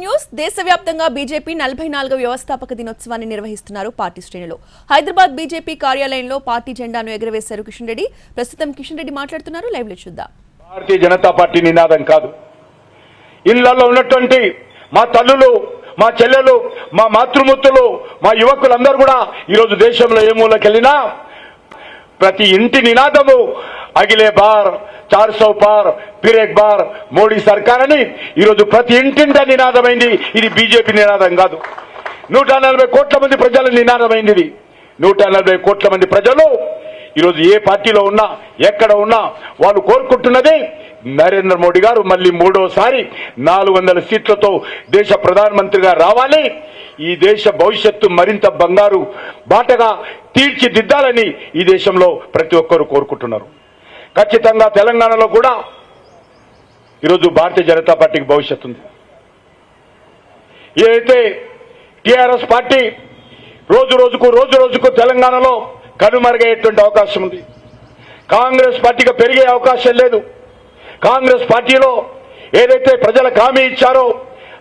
News దేశవ్యాప్తంగా BJP నలభై నాలుగవ వ్యవస్థాపక దినోత్సవాన్ని నిర్వహిస్తున్నారు పార్టీ శ్రేణులు. హైదరాబాద్ బీజేపీ కార్యాలయంలో పార్టీ జెండాను ఎగురవేశారు కిషన్ రెడ్డి. ప్రస్తుతం కిషన్ రెడ్డి మాట్లాడుతున్నారు. లైవ్లో చూద్దాం. భారతీయ జనతా పార్టీ నినాదం కాదు. ఇళ్ళలో ఉన్నటువంటి మా తల్లులు మా చెల్లెలు మా మాతృమూర్తులు మా యువకులందరూ కూడా ఈరోజు దేశంలో ఏ మూలకెళ్ళినా ప్రతి ఇంటి నినాదము అగిలే బార్ చార్ సౌ పార్ ఫిర్ బార్ మోడీ సర్కార్ అని ఈరోజు ప్రతి ఇంటింట నినాదమైంది. ఇది బీజేపీ నినాదం కాదు. నూట నలభై కోట్ల మంది ప్రజల నినాదమైంది ఇది. నూట నలభై కోట్ల మంది ప్రజలు ఈరోజు ఏ పార్టీలో ఉన్నా ఎక్కడ ఉన్నా వాళ్ళు కోరుకుంటున్నదే నరేంద్ర మోడీ గారు మళ్ళీ మూడోసారి నాలుగు వందల సీట్లతో దేశ ప్రధానమంత్రిగా రావాలి. ఈ దేశ భవిష్యత్తు మరింత బంగారు బాటగా తీర్చిదిద్దాలని ఈ దేశంలో ప్రతి ఒక్కరూ కోరుకుంటున్నారు. ఖచ్చితంగా తెలంగాణలో కూడా ఈరోజు భారతీయ జనతా పార్టీకి భవిష్యత్తు ఉంది. ఏదైతే టిఆర్ఎస్ పార్టీ రోజు రోజుకు రోజు రోజుకు తెలంగాణలో కనుమరుగయ్యేటువంటి అవకాశం ఉంది. కాంగ్రెస్ పార్టీగా పెరిగే అవకాశం లేదు. కాంగ్రెస్ పార్టీలో ఏదైతే ప్రజలకు హామీ ఇచ్చారో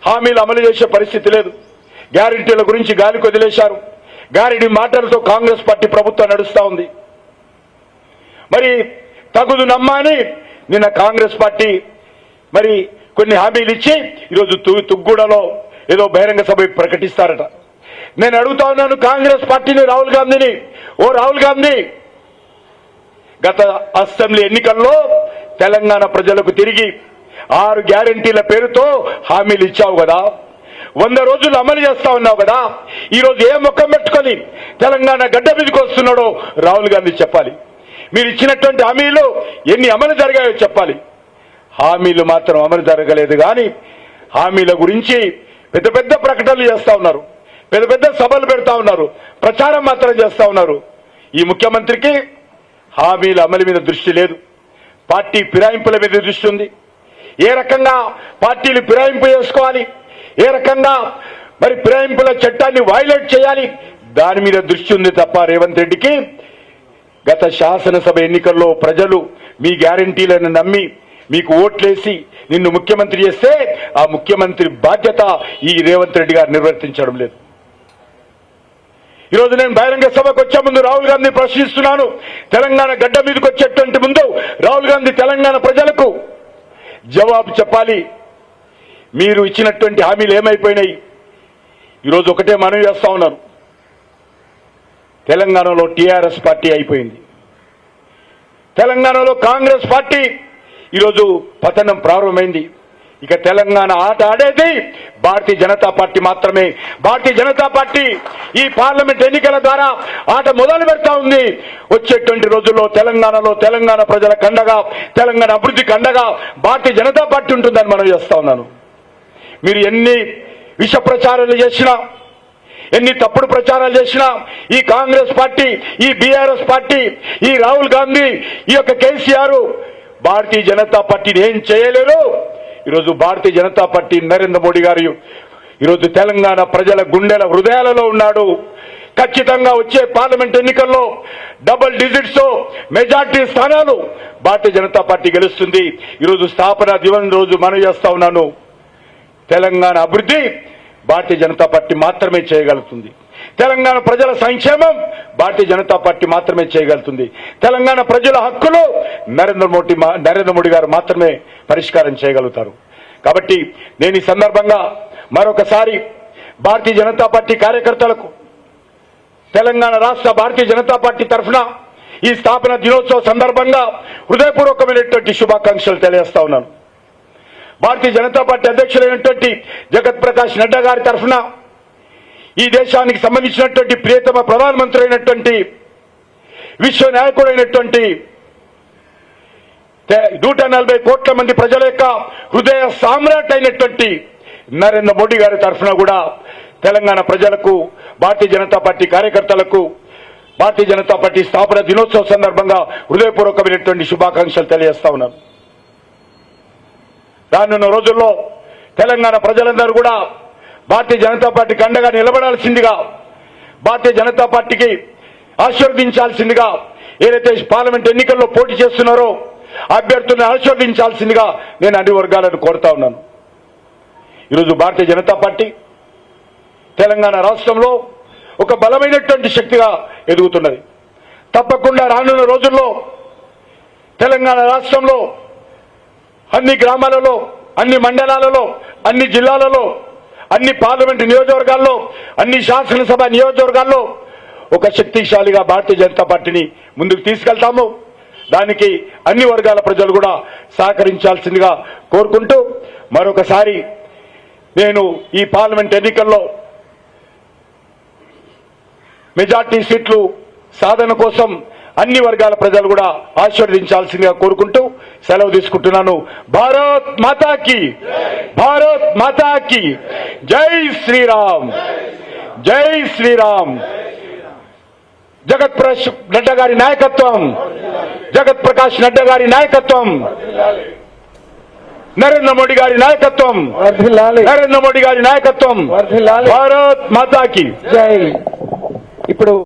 హామీలు అమలు చేసే పరిస్థితి లేదు. గ్యారంటీల గురించి గాలికి వదిలేశారు గారిడి మాటలతో కాంగ్రెస్ పార్టీ ప్రభుత్వం నడుస్తా ఉంది. మరి తగుదు నమ్మని నిన్న కాంగ్రెస్ పార్టీ మరి కొన్ని హామీలు ఇచ్చి ఈరోజు తు- తుగ్గూడలో ఏదో బహిరంగ సభ ప్రకటిస్తారట. నేను అడుగుతా ఉన్నాను కాంగ్రెస్ పార్టీని రాహుల్ గాంధీని. ఓ రాహుల్ గాంధీ గత అసెంబ్లీ ఎన్నికల్లో తెలంగాణ ప్రజలకు తిరిగి ఆరు గ్యారంటీల పేరుతో హామీలు ఇచ్చావు కదా. వంద రోజులు అమలు చేస్తా ఉన్నావు కదా. ఈరోజు ఏ ముఖం పెట్టుకొని తెలంగాణ గడ్డ మీదకి వస్తున్నాడో రాహుల్ గాంధీ చెప్పాలి. మీరు ఇచ్చినటువంటి హామీలు ఎన్ని అమలు జరిగాయో చెప్పాలి. హామీలు మాత్రం అమలు జరగలేదు కానీ హామీల గురించి పెద్ద పెద్ద ప్రకటనలు చేస్తూ ఉన్నారు. పెద్ద పెద్ద సభలు పెడతా ఉన్నారు. ప్రచారం మాత్రం చేస్తూ ఉన్నారు. ఈ ముఖ్యమంత్రికి హామీల అమలు మీద దృష్టి లేదు. పార్టీ ఫిరాయింపుల మీద దృష్టి ఉంది. ఏ రకంగా పార్టీలు ఫిరాయింపు చేసుకోవాలి? ఏ రకంగా మరి ఫిరాయింపుల చట్టాన్ని వైలేట్ చేయాలి? దాని మీద దృష్టి ఉంది తప్ప రేవంత్ రెడ్డికి గత శాసనసభ ఎన్నికల్లో ప్రజలు మీ గ్యారంటీలను నమ్మి మీకు ఓట్లేసి నిన్ను ముఖ్యమంత్రి చేస్తే ఆ ముఖ్యమంత్రి బాధ్యత ఈ రేవంత్ రెడ్డి గారు నిర్వర్తించడం లేదు. ఈరోజు నేను బహిరంగ సభకు వచ్చే ముందు రాహుల్ గాంధీ ప్రశ్నిస్తున్నాను. తెలంగాణ గడ్డ మీదకి వచ్చేటువంటి ముందు రాహుల్ గాంధీ తెలంగాణ ప్రజలకు జవాబు చెప్పాలి. మీరు ఇచ్చినటువంటి హామీలు ఏమైపోయినాయి? ఈరోజు ఒకటే మనవి చేస్తా ఉన్నాను. తెలంగాణలో టీఆర్ఎస్ పార్టీ అయిపోయింది. తెలంగాణలో కాంగ్రెస్ పార్టీ ఈరోజు పతనం ప్రారంభమైంది. ఇక తెలంగాణ ఆట ఆడేది భారతీయ జనతా పార్టీ మాత్రమే. భారతీయ జనతా పార్టీ ఈ పార్లమెంట్ ఎన్నికల ద్వారా ఆట మొదలు పెడతా ఉంది. వచ్చేటువంటి రోజుల్లో తెలంగాణలో తెలంగాణ ప్రజల కండగా తెలంగాణ అభివృద్ధి కండగా భారతీయ జనతా పార్టీ ఉంటుందని మనం చేస్తా ఉన్నాను. మీరు ఎన్ని విష ప్రచారాలు చేసినా ఎన్ని తప్పుడు ప్రచారాలు చేసినా ఈ కాంగ్రెస్ పార్టీ ఈ బీఆర్ఎస్ పార్టీ ఈ రాహుల్ గాంధీ ఈ యొక్క కేసీఆర్ భారతీయ జనతా పార్టీని ఏం చేయలేరు ఈరోజు భారతీయ జనతా పార్టీ నరేంద్ర మోడీ గారు ఈరోజు తెలంగాణ ప్రజల గుండెల హృదయాలలో ఉన్నాడు. ఖచ్చితంగా వచ్చే పార్లమెంట్ ఎన్నికల్లో డబుల్ డిజిట్స్ మెజార్టీ స్థానాలు భారతీయ జనతా పార్టీ గెలుస్తుంది. ఈరోజు స్థాపన దివం రోజు మనం చేస్తా ఉన్నాను. తెలంగాణ అభివృద్ధి భారతీయ జనతా పార్టీ మాత్రమే చేయగలుగుతుంది. తెలంగాణ ప్రజల సంక్షేమం భారతీయ జనతా పార్టీ మాత్రమే చేయగలుగుతుంది. తెలంగాణ ప్రజల హక్కులు నరేంద్ర మోడీ నరేంద్ర మోడీ గారు మాత్రమే పరిష్కారం చేయగలుగుతారు. కాబట్టి నేను ఈ సందర్భంగా మరొకసారి భారతీయ జనతా పార్టీ కార్యకర్తలకు తెలంగాణ రాష్ట్ర భారతీయ జనతా పార్టీ తరఫున ఈ స్థాపన దినోత్సవ సందర్భంగా హృదయపూర్వకమైనటువంటి శుభాకాంక్షలు తెలియజేస్తా ఉన్నాను. భారతీయ జనతా పార్టీ అధ్యక్షులైనటువంటి జగత్ ప్రకాష్ నడ్డా గారి తరఫున ఈ దేశానికి సంబంధించినటువంటి ప్రియతమ ప్రధానమంత్రి అయినటువంటి విశ్వ నాయకుడైనటువంటి నూట నలభై కోట్ల మంది ప్రజల యొక్క హృదయ సామ్రాట్ అయినటువంటి నరేంద్ర మోడీ గారి తరఫున కూడా తెలంగాణ ప్రజలకు భారతీయ జనతా పార్టీ కార్యకర్తలకు భారతీయ జనతా పార్టీ స్థాపన దినోత్సవ సందర్భంగా హృదయపూర్వకమైనటువంటి శుభాకాంక్షలు తెలియజేస్తా ఉన్నాను. రానున్న రోజుల్లో తెలంగాణ ప్రజలందరూ కూడా భారతీయ జనతా పార్టీకి అండగా నిలబడాల్సిందిగా భారతీయ జనతా పార్టీకి ఆశీర్వదించాల్సిందిగా ఏదైతే పార్లమెంట్ ఎన్నికల్లో పోటీ చేస్తున్నారో అభ్యర్థులను ఆశీర్వదించాల్సిందిగా నేను అన్ని వర్గాలను కోరుతా ఉన్నాను. ఈరోజు భారతీయ జనతా పార్టీ తెలంగాణ రాష్ట్రంలో ఒక బలమైనటువంటి శక్తిగా ఎదుగుతున్నది. తప్పకుండా రానున్న రోజుల్లో తెలంగాణ రాష్ట్రంలో అన్ని గ్రామాలలో అన్ని మండలాలలో అన్ని జిల్లాలలో అన్ని పార్లమెంటు నియోజకవర్గాల్లో అన్ని శాసనసభ నియోజకవర్గాల్లో ఒక శక్తిశాలిగా భారతీయ జనతా పార్టీని ముందుకు తీసుకెళ్తాము. దానికి అన్ని వర్గాల ప్రజలు కూడా సహకరించాల్సిందిగా కోరుకుంటూ మరొకసారి నేను ఈ పార్లమెంట్ ఎన్నికల్లో మెజార్టీ సీట్లు సాధన కోసం అన్ని వర్గాల ప్రజలు కూడా ఆశీర్వదించాల్సిందిగా కోరుకుంటూ సెలవు తీసుకుంటున్నాను. భారత్ మాతాకి భారత్ మాతాకి జై శ్రీరామ్ జై శ్రీరామ్. జగత్ ప్రకాష్ నడ్డా గారి నాయకత్వం జగత్ ప్రకాష్ నడ్డా గారి నాయకత్వం నరేంద్ర మోడీ గారి నాయకత్వం నరేంద్ర మోడీ గారి నాయకత్వం భారత్ మాతాకి. జై. ఇప్పుడు